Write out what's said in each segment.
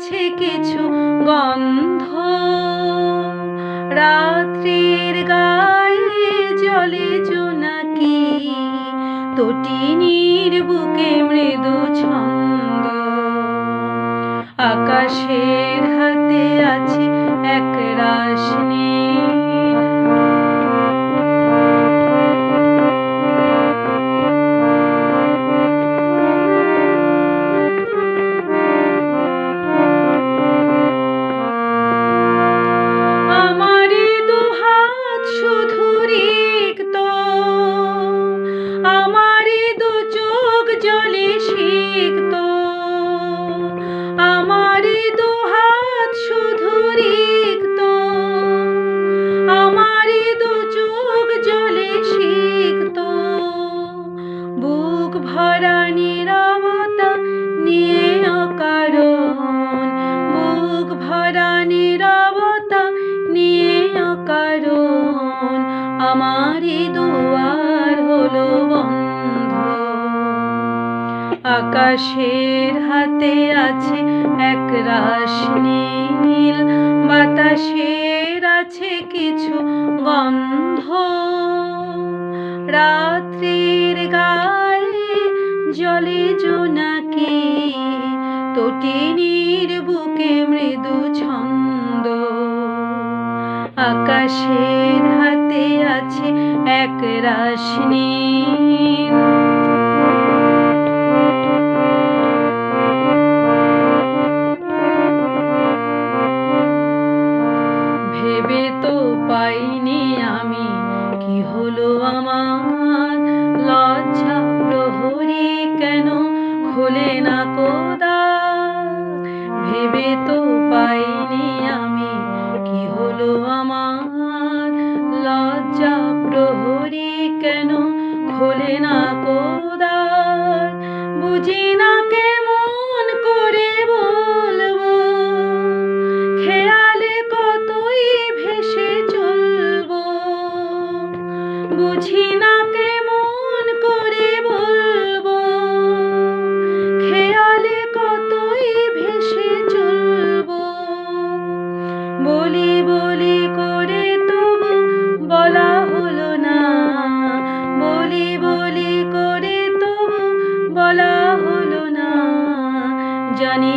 আছে কিছু গন্ধ। রাত্রির গায়ে জলে জোনাকি তটিনীর বুকে মৃদু ছন্দ। আকাশের অকারণ নিয়ে অকারণ আমারই দুয়ার হলো বন্ধ। আকাশের হাতে আছে এক রাশ নীল, বাতাসের আছে কিছু গন্ধ। রাত্রির গায়ে জলে জোনাকি তটিনীর বুকে মৃদু ছন্দ। আকাশের হাতে আছে এক রাশ পাইনি আমি। কি হলো আমার? লজ্জা প্রহরী কেন খোলে না কোদার বুঝি না কেমন করে বলব? খেয়ালে কতই ভেসে চলবো? বুঝি না কেমন করে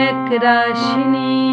এক রাশ নীল